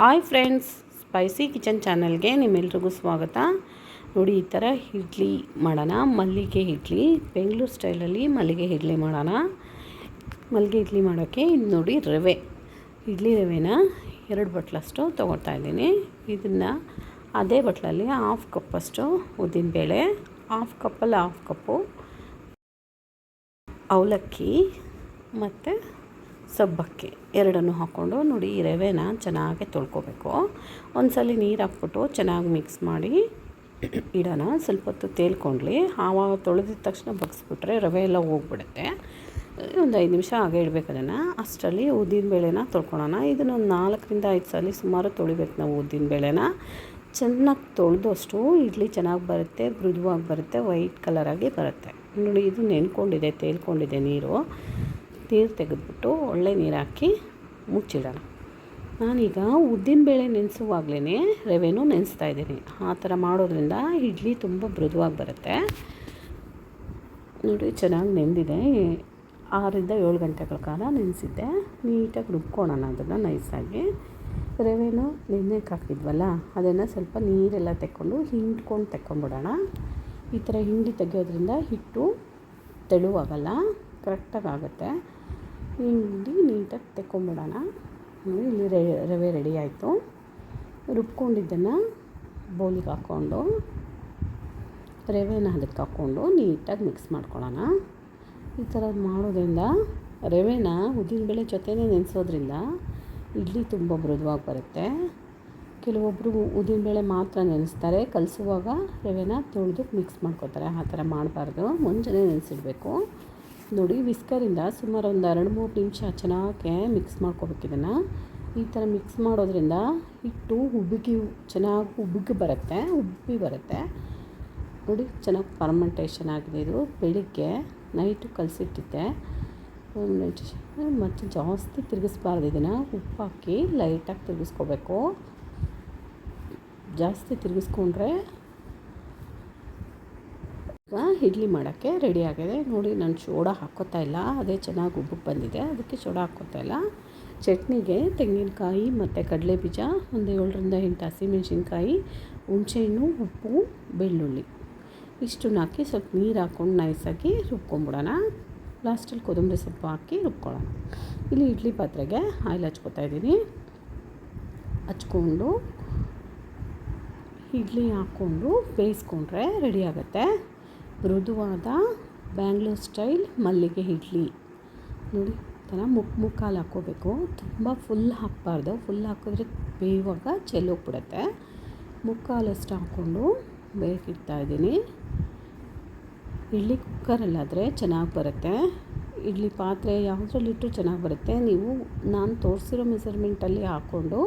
Hi friends spicy kitchen ಚಾನಲ್ಗೆ ನಿಮ್ಮೆಲ್ರಿಗೂ ಸ್ವಾಗತ. ನೋಡಿ, ಈ ಥರ ಇಡ್ಲಿ ಮಾಡೋಣ. ಮಲ್ಲಿಗೆ ಇಡ್ಲಿ, ಬೆಂಗಳೂರು ಸ್ಟೈಲಲ್ಲಿ ಮಲ್ಲಿಗೆ ಇಡ್ಲಿ ಮಾಡೋಣ. ಮಲ್ಲಿಗೆ ಇಡ್ಲಿ ಮಾಡೋಕ್ಕೆ ಇದು ನೋಡಿ ರವೆ. ಇಡ್ಲಿ ರವೆನ ಎರಡು ಬಟ್ಲಷ್ಟು ತೊಗೊಳ್ತಾ ಇದ್ದೀನಿ. ಇದನ್ನು ಅದೇ ಬಟ್ಲಲ್ಲಿ ಹಾಫ್ ಕಪ್ಪಷ್ಟು ಉದ್ದಿನಬೇಳೆ ಹಾಫ್ ಕಪ್ಪಲ್ಲಿ ಹಾಫ್ ಕಪ್ಪು ಅವಲಕ್ಕಿ ಮತ್ತು ಸಬ್ಬಕ್ಕಿ ಎರಡನ್ನು ಹಾಕ್ಕೊಂಡು ನೋಡಿ ಈ ರವೆನ ಚೆನ್ನಾಗಿ ತೊಳ್ಕೊಬೇಕು. ಒಂದ್ಸಲ ನೀರು ಹಾಕ್ಬಿಟ್ಟು ಚೆನ್ನಾಗಿ ಮಿಕ್ಸ್ ಮಾಡಿ ಇಡೋಣ. ಸ್ವಲ್ಪ ಹೊತ್ತು ತೇಲ್ಕೊಂಡ್ಲಿ. ಆವಾಗ ತೊಳೆದಿದ ತಕ್ಷಣ ಬಗ್ಸ್ಬಿಟ್ರೆ ರವೆ ಎಲ್ಲ ಹೋಗ್ಬಿಡುತ್ತೆ. ಒಂದು ಐದು ನಿಮಿಷ ಹಾಗೆ ಇಡಬೇಕು ಅದನ್ನು. ಅಷ್ಟರಲ್ಲಿ ಉದ್ದಿನ ಬೇಳೆನ ಇದನ್ನು ಒಂದು ನಾಲ್ಕರಿಂದ ಐದು ಸಲ ಸುಮಾರು ತೊಳಿಬೇಕು ನಾವು ಉದ್ದಿನ ಬೇಳೆನ. ಚೆನ್ನಾಗಿ ತೊಳೆದಷ್ಟು ಇಡ್ಲಿ ಚೆನ್ನಾಗಿ ಬರುತ್ತೆ, ಮೃದುವಾಗಿ ಬರುತ್ತೆ, ವೈಟ್ ಕಲರಾಗಿ ಬರುತ್ತೆ. ನೋಡಿ ಇದು ನೆನ್ಕೊಂಡಿದೆ, ತೇಲ್ಕೊಂಡಿದೆ ನೀರು. ನೀರು ತೆಗೆದ್ಬಿಟ್ಟು ಒಳ್ಳೆ ನೀರು ಹಾಕಿ ಮುಚ್ಚಿಡೋಣ. ನಾನೀಗ ಉದ್ದಿನಬೇಳೆ ನೆನೆಸುವಾಗ್ಲೇ ರವೆನೂ ನೆನೆಸ್ತಾ ಇದ್ದೀನಿ. ಆ ಥರ ಮಾಡೋದ್ರಿಂದ ಇಡ್ಲಿ ತುಂಬ ಮೃದುವಾಗಿ ಬರುತ್ತೆ. ನೋಡಿ, ಚೆನ್ನಾಗಿ ನೆಂದಿದೆ. ಆರರಿಂದ ಏಳು ಗಂಟೆಗಳ ಕಾಲ ನೆನೆಸಿದ್ದೆ. ನೀಟಾಗಿ ರುಬ್ಕೊಳ್ಳೋಣ ಅದನ್ನು ನೈಸಾಗಿ. ರವೆನೂ ನೆನೆಯಕ್ಕೆ ಹಾಕಿದ್ವಲ್ಲ, ಅದನ್ನು ಸ್ವಲ್ಪ ನೀರೆಲ್ಲ ತೆಕ್ಕೊಂಡು ಹಿಂಡ್ಕೊಂಡು ತೆಕ್ಕೊಂಡ್ಬಿಡೋಣ ಈ ಥರ ಹಿಂಡಿ ತೆಗೆಯೋದ್ರಿಂದ ಹಿಟ್ಟು ತೆಳುವಾಗಲ್ಲ, ಕರೆಕ್ಟಾಗಿ ಆಗುತ್ತೆ. ಹಿಂಡಿ ನೀಟಾಗಿ ತೆಕ್ಕೊಂಬಿಡೋಣ. ಇಲ್ಲಿ ರವೆ ರೆಡಿ ಆಯಿತು. ರುಬ್ಕೊಂಡಿದ್ದನ್ನು ಬೌಲಿಗೆ ಹಾಕ್ಕೊಂಡು, ರವೆನ ಅದಕ್ಕೆ ಹಾಕ್ಕೊಂಡು ನೀಟಾಗಿ ಮಿಕ್ಸ್ ಮಾಡ್ಕೊಳ್ಳೋಣ. ಈ ಥರದ್ದು ಮಾಡೋದ್ರಿಂದ ರವೆನ ಉದ್ದಿನಬೇಳೆ ಜೊತೆನೇ ನೆನೆಸೋದ್ರಿಂದ ಇಡ್ಲಿ ತುಂಬ ಮೃದುವಾಗಿ ಬರುತ್ತೆ. ಕೆಲವೊಬ್ಬರು ಉದ್ದಿನಬೇಳೆ ಮಾತ್ರ ನೆನೆಸ್ತಾರೆ. ಕಲಿಸುವಾಗ ರವೆನ ತೊಳೆದು ಮಿಕ್ಸ್ ಮಾಡ್ಕೋತಾರೆ. ಆ ಥರ ಮಾಡಬಾರ್ದು. ಮುಂಚೆನೇ ನೆನೆಸಿಡಬೇಕು. ನೋಡಿ, ವಿಸ್ಕರಿಂದ ಸುಮಾರು ಒಂದು ಎರಡು ಮೂರು ನಿಮಿಷ ಚೆನ್ನಾಗಿ ಮಿಕ್ಸ್ ಮಾಡ್ಕೋಬೇಕು ಇದನ್ನು. ಈ ಥರ ಮಿಕ್ಸ್ ಮಾಡೋದ್ರಿಂದ ಹಿಟ್ಟು ಉಬ್ಬಗಿ ಚೆನ್ನಾಗಿ ಉಬ್ಬಗಿ ಬರುತ್ತೆ, ಉಬ್ಬಿ ಬರುತ್ತೆ. ನೋಡಿ, ಚೆನ್ನಾಗಿ ಫರ್ಮೆಂಟೇಷನ್ ಆಗಿದೆ ಇದು. ಬೆಳಿಗ್ಗೆ ನೈಟು ಕಲಸಿಟ್ಟಿದ್ದೆ. ಮತ್ತು ಜಾಸ್ತಿ ತಿರುಗಿಸ್ಬಾರ್ದು ಇದನ್ನು. ಉಪ್ಪು ಹಾಕಿ ಲೈಟಾಗಿ ತಿರುಗಿಸ್ಕೋಬೇಕು. ಜಾಸ್ತಿ ತಿರುಗಿಸ್ಕೊಂಡ್ರೆ ಈಗ ಇಡ್ಲಿ ಮಾಡೋಕ್ಕೆ ರೆಡಿ ಆಗಿದೆ. ನೋಡಿ, ನಾನು ಸೋಡಾ ಹಾಕ್ಕೋತಾ ಇಲ್ಲ. ಅದೇ ಚೆನ್ನಾಗಿ ಉಬ್ಬಕ್ಕೆ ಬಂದಿದೆ. ಅದಕ್ಕೆ ಸೋಡಾ ಹಾಕ್ಕೋತಾ ಇಲ್ಲ. ಚಟ್ನಿಗೆ ತೆಂಗಿನಕಾಯಿ ಮತ್ತು ಕಡಲೆ ಬೀಜ ಒಂದು ಏಳರಿಂದ ಎಂಟು ಹಸಿಮೆಣ್ಸಿನ್ಕಾಯಿ, ಹುಣಸೆಹಣ್ಣು, ಉಪ್ಪು, ಬೆಳ್ಳುಳ್ಳಿ. ಇಷ್ಟನ್ನು ಹಾಕಿ ಸ್ವಲ್ಪ ನೀರು ಹಾಕ್ಕೊಂಡು ನೈಸಾಗಿ ರುಬ್ಕೊಂಬಿಡೋಣ. ಲಾಸ್ಟಲ್ಲಿ ಕೊತ್ತಂಬರಿ ಸೊಪ್ಪು ಹಾಕಿ ರುಬ್ಕೊಳ್ಳೋಣ. ಇಲ್ಲಿ ಇಡ್ಲಿ ಪಾತ್ರೆಗೆ ಆಯಿಲ್ ಹಚ್ಕೋತಾ ಇದ್ದೀನಿ. ಹಚ್ಕೊಂಡು, ಇಡ್ಲಿ ಹಾಕ್ಕೊಂಡು ಬೇಯಿಸ್ಕೊಂಡ್ರೆ ರೆಡಿ ಆಗುತ್ತೆ. ಮೃದುವಾದ ಬ್ಯಾಂಗ್ಳೂರ್ ಸ್ಟೈಲ್ ಮಲ್ಲಿಗೆ ಇಡ್ಲಿ. ನೋಡಿ ಥರ ಮುಕ್ ಮುಕ್ಕಾಲು ಹಾಕ್ಕೋಬೇಕು. ತುಂಬ ಫುಲ್ ಹಾಕಬಾರ್ದು. ಫುಲ್ ಹಾಕಿದ್ರೆ ಬೇಯುವಾಗ ಚೆಲ್ಲೋಗ್ಬಿಡುತ್ತೆ ಮುಕ್ಕಾಲಷ್ಟು ಹಾಕ್ಕೊಂಡು ಬೇಯಕ್ಕಿಡ್ತಾ ಇದ್ದೀನಿ. ಇಡ್ಲಿ ಕುಕ್ಕರಲ್ಲಾದರೆ ಚೆನ್ನಾಗಿ ಬರುತ್ತೆ. ಇಡ್ಲಿ ಪಾತ್ರೆ ಯಾವುದ್ರಲ್ಲಿಟ್ಟು ಚೆನ್ನಾಗಿ ಬರುತ್ತೆ. ನೀವು ನಾನು ತೋರಿಸಿರೋ ಮೆಸರ್ಮೆಂಟಲ್ಲಿ ಹಾಕ್ಕೊಂಡು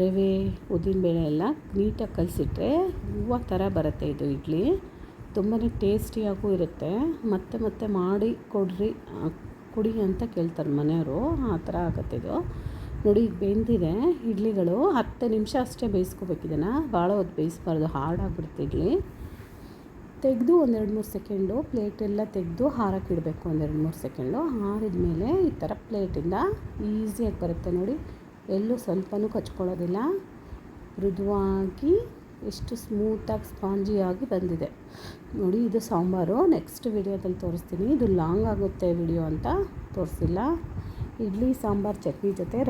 ರವೆ, ಉದ್ದಿನಬೇಳೆ ಎಲ್ಲ ನೀಟಾಗಿ ಕಲಸಿಟ್ರೆ ಹೂವು ಥರ ಬರುತ್ತೆ ಇದು ಇಡ್ಲಿ. ತುಂಬಾ ಟೇಸ್ಟಿಯಾಗೂ ಇರುತ್ತೆ. ಮತ್ತೆ ಮತ್ತೆ ಮಾಡಿ ಕೊಡ್ರಿ ಕುಡಿ ಅಂತ ಕೇಳ್ತಾರೆ ಮನೆಯವರು. ಆ ಥರ ಇದು. ನೋಡಿ, ಈಗ ಬೆಂದಿದೆ ಇಡ್ಲಿಗಳು. ಹತ್ತು ನಿಮಿಷ ಅಷ್ಟೇ ಬೇಯಿಸ್ಕೋಬೇಕು ಇದನ್ನು. ಭಾಳ ಹೊತ್ತು ಬೇಯಿಸ್ಬಾರ್ದು. ಹಾರ್ಡ್ ಆಗಿಬಿಡುತ್ತೆ ಇಡ್ಲಿ. ತೆಗೆದು ಒಂದೆರಡು ಮೂರು ಸೆಕೆಂಡು ಪ್ಲೇಟೆಲ್ಲ ತೆಗೆದು ಹಾರಕ್ಕೆ ಇಡಬೇಕು ಒಂದೆರಡು ಮೂರು ಸೆಕೆಂಡು. ಹಾರಿದ ಮೇಲೆ ಈ ಥರ ಪ್ಲೇಟಿಂದ ಈಸಿಯಾಗಿ ಬರುತ್ತೆ ನೋಡಿ. ಎಲ್ಲೂ ಸ್ವಲ್ಪನೂ ಕಚ್ಕೊಳ್ಳೋದಿಲ್ಲ. ಮೃದುವಾಗಿ ಎಷ್ಟು ಸ್ಮೂತಾಗಿ ಸ್ಪಾಂಜಿಯಾಗಿ ಬಂದಿದೆ. ನೋಡಿ, ಇದು ಸಾಂಬಾರು. ನೆಕ್ಸ್ಟ್ ವಿಡಿಯೋದಲ್ಲಿ ತೋರಿಸ್ತೀನಿ. ಇದು ಲಾಂಗ್ ಆಗುತ್ತೆ ವಿಡಿಯೋ ಅಂತ. ತೋರಿಸಿಲ್ಲ. ಇಡ್ಲಿ, ಸಾಂಬಾರು, ಚಟ್ನಿ ಜೊತೆ